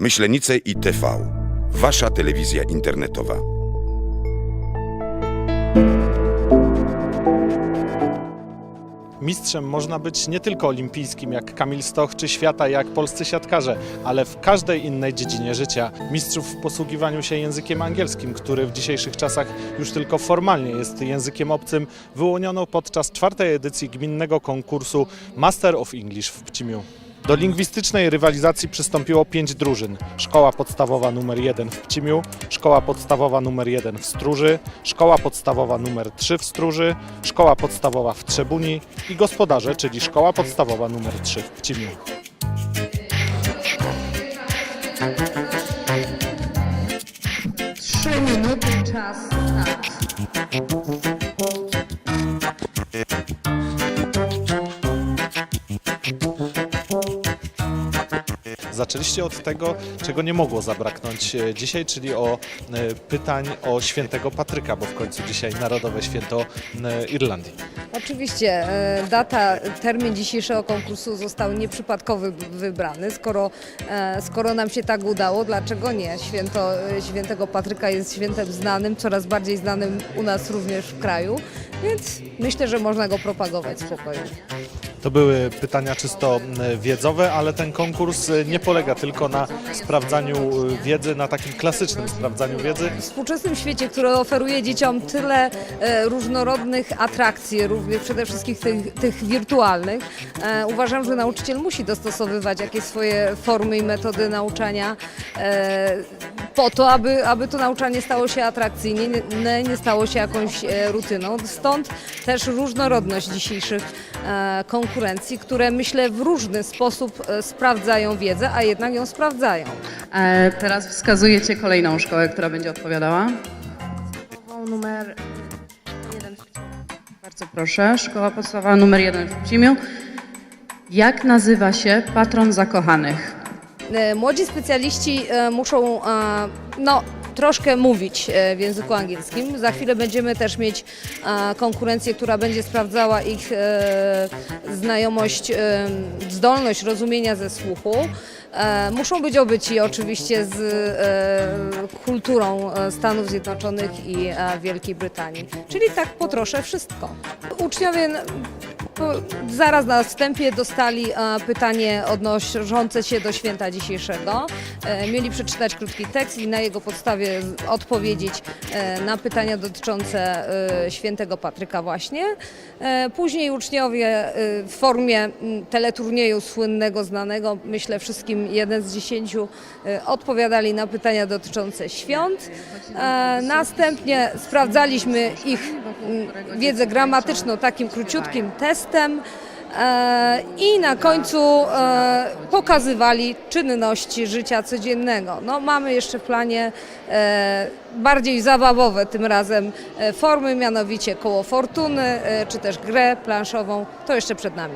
Myślenice i TV. Wasza telewizja internetowa. Mistrzem można być nie tylko olimpijskim, jak Kamil Stoch, czy świata, jak polscy siatkarze, ale w każdej innej dziedzinie życia. Mistrzów w posługiwaniu się językiem angielskim, który w dzisiejszych czasach już tylko formalnie jest językiem obcym, wyłoniono podczas czwartej edycji gminnego konkursu Master of English w Pcimiu. Do lingwistycznej rywalizacji przystąpiło pięć drużyn. Szkoła podstawowa nr 1 w Pcimiu, Szkoła podstawowa nr 1 w Stróży, Szkoła podstawowa nr 3 w Stróży, Szkoła podstawowa w Trzebuni i Gospodarze, czyli Szkoła podstawowa nr 3 w Pcimiu. Trzy minuty, czas. Zaczęliście od tego, czego nie mogło zabraknąć e, dzisiaj, czyli o e, pytań o świętego Patryka, bo w końcu dzisiaj Narodowe Święto e, Irlandii. Oczywiście data, termin dzisiejszego konkursu został nieprzypadkowo wybrany. Skoro, skoro nam się tak udało, dlaczego nie? Święto świętego Patryka jest świętem znanym, coraz bardziej znanym u nas również w kraju, więc myślę, że można go propagować spokojnie. To były pytania czysto wiedzowe, ale ten konkurs nie polega tylko na sprawdzaniu e, wiedzy, na takim klasycznym sprawdzaniu wiedzy. W współczesnym świecie, który oferuje dzieciom tyle e, różnorodnych atrakcji, również przede wszystkim tych, tych wirtualnych, e, uważam, że nauczyciel musi dostosowywać jakieś swoje formy i metody nauczania e, po to, aby, aby to nauczanie stało się atrakcyjne, nie, nie stało się jakąś rutyną. Stąd też różnorodność dzisiejszych konkurencji, które myślę w różny sposób sprawdzają wiedzę, a jednak ją sprawdzają. E, teraz wskazujecie kolejną szkołę, która będzie odpowiadała. numer jeden. Bardzo proszę. Szkoła podstawowa numer jeden w Pcimiu. Jak nazywa się patron zakochanych? E, Młodzi specjaliści e, muszą e, no, troszkę mówić e, w języku angielskim. Za chwilę będziemy też mieć konkurencję, która będzie sprawdzała ich e, znajomość, e, zdolność rozumienia ze słuchu. Muszą być obyci oczywiście z kulturą Stanów Zjednoczonych i Wielkiej Brytanii. Czyli tak po trosze wszystko. Uczniowie Zaraz na wstępie dostali e, pytanie odnoszące się do święta dzisiejszego. E, Mieli przeczytać krótki tekst i na jego podstawie z- odpowiedzieć e, na pytania dotyczące e, świętego Patryka właśnie. E, Później uczniowie e, w formie teleturnieju słynnego, znanego, myślę wszystkim jeden z dziesięciu, e, odpowiadali na pytania dotyczące świąt. E, Następnie sprawdzaliśmy ich wiedzę gramatyczną takim króciutkim testem. E, I na końcu e, pokazywali czynności życia codziennego. No, mamy jeszcze w planie e, bardziej zabawowe tym razem formy, mianowicie koło fortuny, czy też grę planszową. To jeszcze przed nami.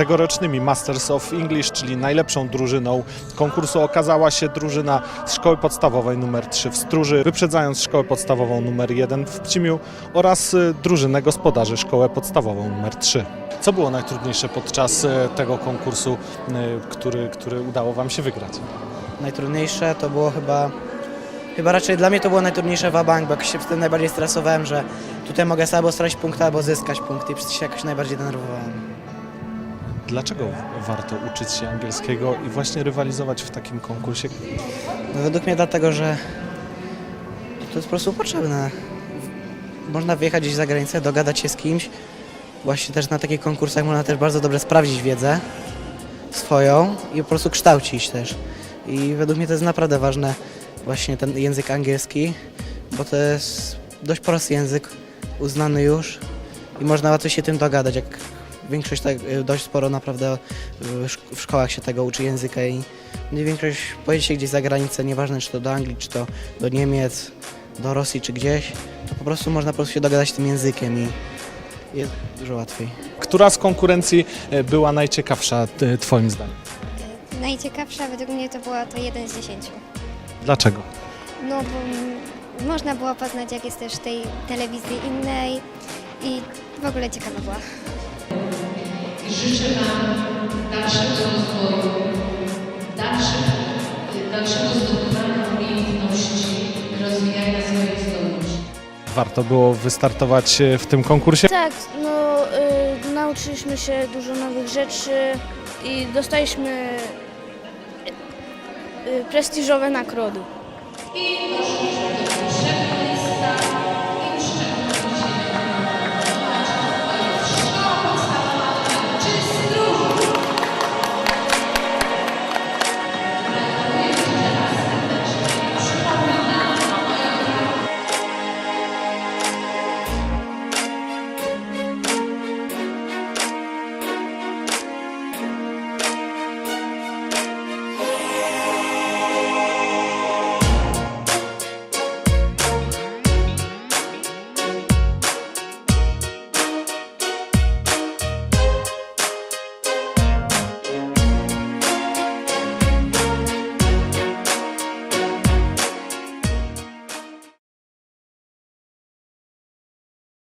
Tegorocznymi Masters of English, czyli najlepszą drużyną konkursu okazała się drużyna z szkoły podstawowej nr 3 w Stróży, wyprzedzając szkołę podstawową nr 1 w Pcimiu oraz y, drużynę gospodarzy szkołę podstawową nr 3. Co było najtrudniejsze podczas y, tego konkursu, y, który, który udało Wam się wygrać? Najtrudniejsze to było chyba, chyba raczej dla mnie to było najtrudniejsze wabank, bo jakoś się wtedy najbardziej stresowałem, że tutaj mogę sobie albo stracić punkt, albo zyskać punkt i przez to się jakoś najbardziej denerwowałem. Dlaczego warto uczyć się angielskiego i właśnie rywalizować w takim konkursie? No według mnie dlatego, że to jest po prostu potrzebne. Można wyjechać gdzieś za granicę, dogadać się z kimś. Właśnie też na takich konkursach można też bardzo dobrze sprawdzić wiedzę swoją i po prostu kształcić też. I według mnie to jest naprawdę ważne właśnie ten język angielski, bo to jest dość prosty język, uznany już i można łatwo się tym dogadać, jak większość tak, dość sporo naprawdę w szk- w szkołach się tego uczy języka i większość pojedzie się gdzieś za granicę, nieważne czy to do Anglii, czy to do Niemiec, do Rosji, czy gdzieś, to po prostu można po prostu się dogadać tym językiem i jest dużo łatwiej. Która z konkurencji e, była najciekawsza e, Twoim zdaniem? Najciekawsza według mnie to była to jeden z dziesięciu. Dlaczego? No bo można było poznać jak jest też w tej telewizji innej i w ogóle ciekawa była. Życzę Wam dalszego rozwoju, dalszych, dalszego zdobywania umiejętności, rozwijania swoich zdolności. Warto było wystartować e, w tym konkursie? Tak, no y, nauczyliśmy się dużo nowych rzeczy i dostaliśmy y, y, prestiżowe nagrody. I